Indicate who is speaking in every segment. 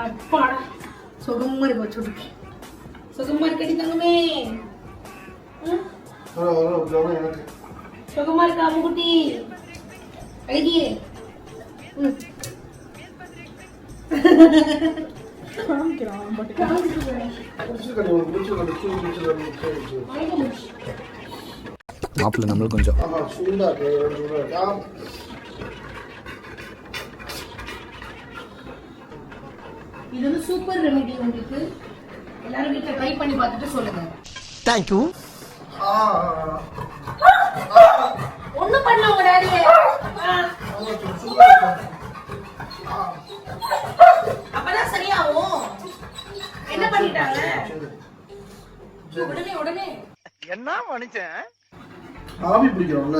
Speaker 1: அப்பாடா சுகமா இருக்கு வச்சுட்டு சுகமா இருக்கடி தங்கமே ம்?
Speaker 2: வர வர அப்படின்னா எனக்கு
Speaker 1: சுகமா இருக்கா அம்முக்குட்டி அழகியே ம். காமிச்சிட்டு போறேன். இது வந்து சூப்பர் ரெமெடி உங்களுக்கு. எல்லாரும் வீட்டில் ட்ரை பண்ணி பார்த்துட்டு சொல்லுங்க.
Speaker 3: தேங்க்யூ
Speaker 2: ஆ,
Speaker 1: ஒண்ணும் பண்ணல உங்க டாடியே. அப்பதான் சரியாகும். என்ன பண்ணிட்டாங்க. உடனே உடனே.
Speaker 3: என்ன மனுஷன்?
Speaker 2: ஆவி பிடிக்கிறோம்ல.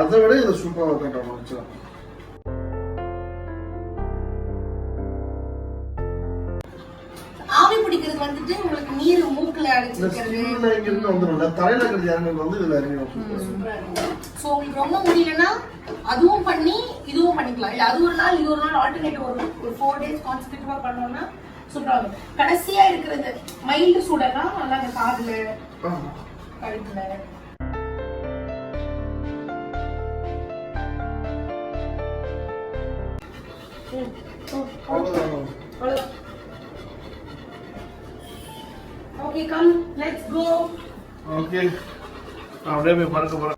Speaker 2: அதை விட இதை சூப்பராக கட்ட முடிச்சா
Speaker 1: பிடிக்கிறது வந்துட்டு உங்களுக்கு நீர் மூக்குல அடைச்சிருக்கிறது
Speaker 2: ஸ்கின்ல இங்கிருந்து வந்துடும்ல தலையில இருக்கிற இறங்குறது வந்து இதுல இறங்கிடும்
Speaker 1: ஸோ உங்களுக்கு ரொம்ப முடியலன்னா அதுவும் பண்ணி இதுவும் பண்ணிக்கலாம். இல்ல அது ஒரு நாள் இது ஒரு நாள் ஆல்டர்னேட்டிவ் ஒரு ஒரு ஃபோர் டேஸ் கான்சன்ட்ரேட்டிவா பண்ணோம்னா இருக்கும். கடைசியா இருக்கிறது மைல்டு சூடெல்லாம் நல்லா அந்த காதுல கழுத்துல.
Speaker 2: அவ்வளவுதான்.
Speaker 1: Okay come let's go
Speaker 2: okay நான் அப்படியே போய் பறக்க போறேன்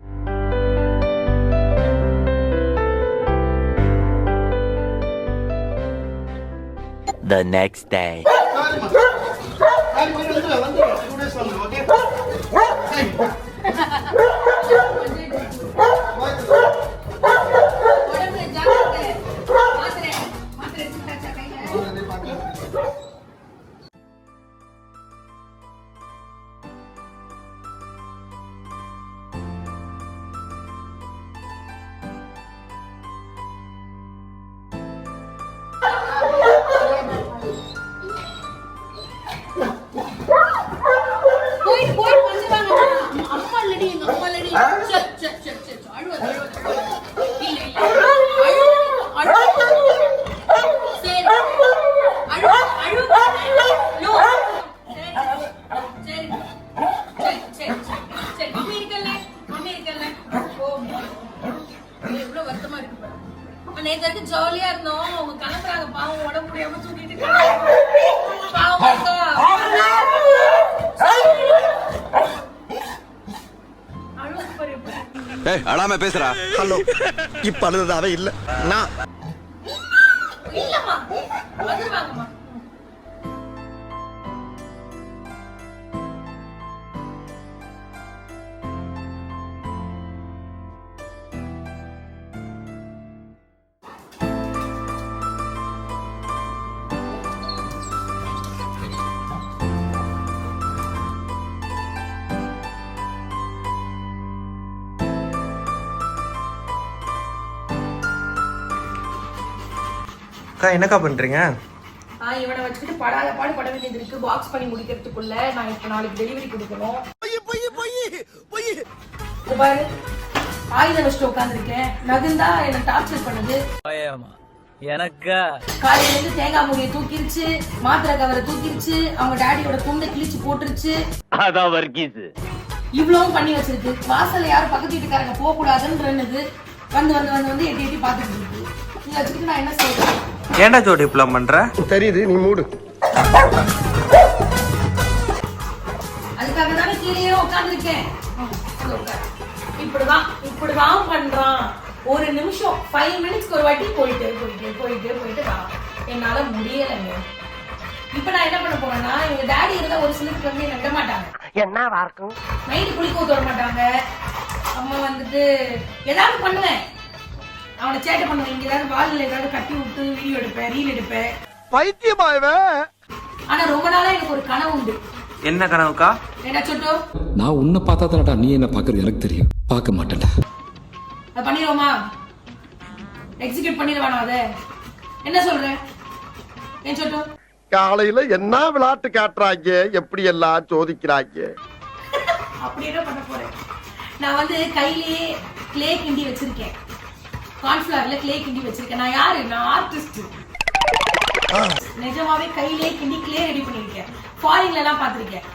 Speaker 4: The next day.
Speaker 1: உடம்பு வரைக்கும் ஜாலியா இருந்தோம். அவங்க கிளம்புறாங்க. பாவம் உடம்பு முடியாம தூக்கிட்டு. பாவம்
Speaker 5: அழாம பேசுறா
Speaker 3: ஹலோ இப்ப அழுததாவே இல்ல. நான்
Speaker 6: அக்கா என்னக்கா பண்றீங்க?
Speaker 1: நான் இவனை வச்சுக்கிட்டு படாத பாடு பட வேண்டியது இருக்கு. பாக்ஸ் பண்ணி முடிக்கிறதுக்குள்ள நான் இப்ப நாளைக்கு டெலிவரி கொடுக்கணும். இது பாரு. ஆயுதம் வச்சுட்டு உட்காந்துருக்கேன் நகுந்தா என்ன டார்ச்சர் பண்ணுது.
Speaker 4: எனக்கா?
Speaker 1: காலையில இருந்து தேங்காய் மூடியை தூக்கிருச்சு மாத்திரை கவரை தூக்கிருச்சு அவங்க டாடியோட துண்டை கிழிச்சு போட்டுருச்சு.
Speaker 4: அதான் வர்க்கீஸ்
Speaker 1: இவ்வளவும் பண்ணி வச்சிருக்கு. வாசல்ல யாரும் பக்கத்து வீட்டுக்காரங்க போக கூடாதுன்றது வந்து வந்து வந்து வந்து எட்டி எட்டி பாத்துட்டு இருக்கு. என்ன
Speaker 6: ஏன்டா ஜோடி இப்பெல்லாம் பண்ற?
Speaker 3: தெரியுது நீ மூடு.
Speaker 1: அதுக்காக தானே கீழேயே உட்காந்துருக்கேன் இப்படிதான் இப்படிதான் பண்றான். ஒரு நிமிஷம் ஃபைவ் மினிட்ஸ்க்கு ஒரு வாட்டி போயிட்டு போயிட்டு போயிட்டு போயிட்டு வா. என்னால முடியலைங்க. இப்ப நான் என்ன பண்ண போறேன்னா எங்க டாடி இருந்தா ஒரு சிலருக்கு வந்து என்ன விட மாட்டாங்க.
Speaker 3: என்னவா இருக்கும்?
Speaker 1: நைட்டு குளிக்க ஊத்த விட மாட்டாங்க. அம்மா வந்துட்டு ஏதாவது பண்ணுவேன். அவனை சேட்டை பண்ணுவேன் இங்க ஏதாவது வாலில் ஏதாவது கட்டி விட்டு வீடியோ எடுப்பேன் ரீல் எடுப்பேன்
Speaker 3: பைத்தியமா
Speaker 1: ஆனா ரொம்ப நாளா எனக்கு ஒரு கனவு உண்டு.
Speaker 6: என்ன கனவுக்கா?
Speaker 1: என்ன சொட்டோ?
Speaker 7: நான் உன்னை பார்த்தா தானடா நீ என்ன பார்க்கறது? எனக்கு தெரியும். பார்க்க மாட்டேன்டா.
Speaker 1: அது பண்ணிடுவோமா? எக்ஸிக்யூட் பண்ணிடுவானா அதை. என்ன சொல்ற? ஏன் சொட்டோ?
Speaker 3: காலையில என்ன விளையாட்டு காட்டுறாங்க? எப்படி எல்லாம் சோதிக்கிறாங்க?
Speaker 1: அப்படி என்ன பண்ண போறேன்? நான் வந்து கையிலேயே கிளே கிண்டி வச்சிருக்கேன். கார்ன்ஃபிளவர்ல கிளே கிண்டி வச்சிருக்கேன். நான் யாரு? நான் ஆர்டிஸ்ட் நிஜமாவே கையிலே கிண்டி கிளே ரெடி பண்ணிருக்கேன். ஃபாரின்ல எல்லாம் பாத்திருக்கேன்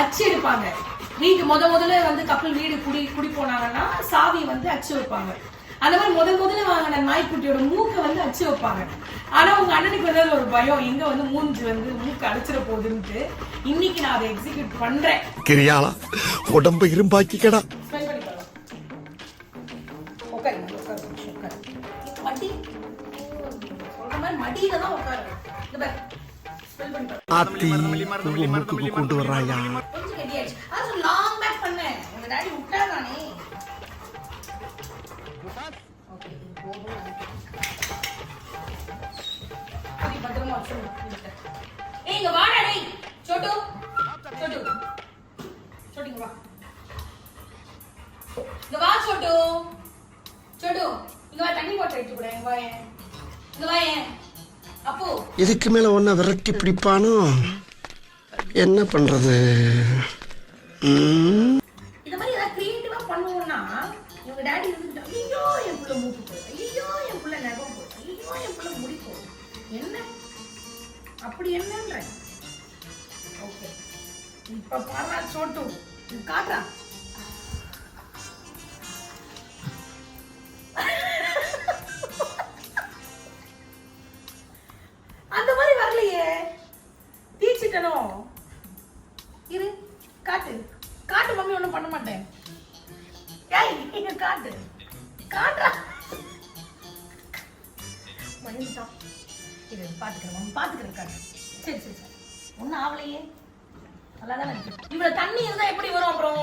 Speaker 1: அச்சு எடுப்பாங்க. வீட்டு முத முதல்ல வந்து கப்பல் வீடு குடி குடி போனாங்கன்னா சாவி வந்து அச்சு வைப்பாங்க. அந்த மாதிரி முதல் முதல்ல வாங்கின நாய்க்குட்டியோட மூக்கை வந்து அச்சு வைப்பாங்க. ஆனா உங்க அண்ணனுக்கு வந்து ஒரு பயம். எங்க வந்து மூஞ்சி வந்து மூக்கு அடைச்சிட போகுதுன்ட்டு இன்னைக்கு நான் அதை எக்ஸிக்யூட் பண்றேன்.
Speaker 3: உடம்பு இரும்பாக்கிக்கடா.
Speaker 1: ஸ்மெல் மாதிரி மடியில தான் உட்காருங்க. இந்த பாரு.
Speaker 3: ஆத்தி மூக்குக்கு கொண்டு வர்றாயா?
Speaker 1: கொஞ்சம் கெட்டியாச்சு அது லாங் பேக் பண்ணேன் உங்க டாடி விட்டா தானே? ஓகே போதும். அது பத்திரமா வச்சுருங்க ஏய் இங்க வாடா டேய். சோட்டு. சோட்டு. சோட்டு இங்க வா. இங்க வா சோட்டு. சோட்டு. இங்க வா தண்ணி போட்டு எடுத்து கூட இங்க வா ஏன். இங்க வா
Speaker 3: இதுக்கு மேல ஒன்ன விரட்டி பிடிப்பானோ? என்ன
Speaker 1: என்ன? அப்படி என்னன்ற ஓகே. இப்ப பாரா சோட்டு. காட்டுறா. அந்த மாதிரி வரலையே. தீச்சிட்டனோ இரு காட்டு. காட்டு மம்மி ஒன்றும் பண்ண மாட்டேன். ஏய் இங்க காட்டு. காட்டுறா பயந்துட்டான் இது பார்த்துக்கிறேன் மம்மி பார்த்துக்கிறேன் காட்டு. சரி சரி சரி. ஒன்றும் ஆகலையே நல்லா தானே இருக்கு தண்ணி இருந்தால் எப்படி வரும்? அப்புறம்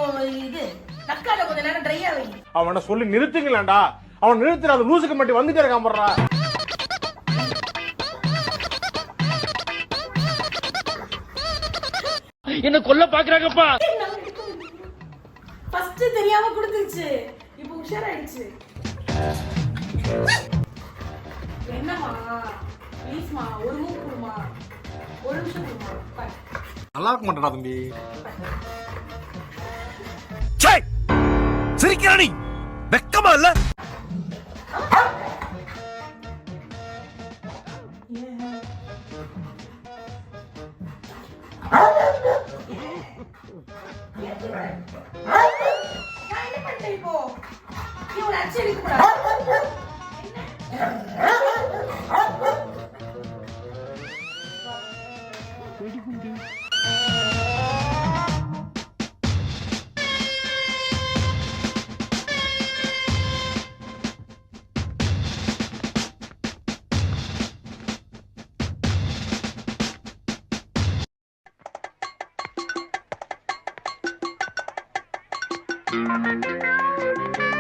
Speaker 1: இது நக்கால கொஞ்ச நேரம் ட்ரை வை
Speaker 5: அவனை சொல்லி நிறுத்துங்களேன்டா. அவன் நிறுத்துற அந்த லூசுக்கு மட்டும் வந்துட்டே இருக்கான் போடுறா. என்ன கொல்ல பாக்குறாங்கப்பா.
Speaker 1: ஃபர்ஸ்ட் தெரியாம கொடுத்துருச்சு. இப்போ உஷாராயிடுச்சு. என்னம்மா? ப்ளீஸ்மா ஒரு மூக்கு கொடுமா. ஒரு நிமிஷம் கொடுமா. பாரு.
Speaker 5: நல்லா இருக்க மாட்டேடா தம்பி.
Speaker 3: சிரிக்கிறானி வெக்கமா இல்ல?
Speaker 1: நான் என்ன பண்ணிட்டேன் இப்போ இவனை அடிச்சு எடுக்க கூடாது
Speaker 3: ஆ Thank you.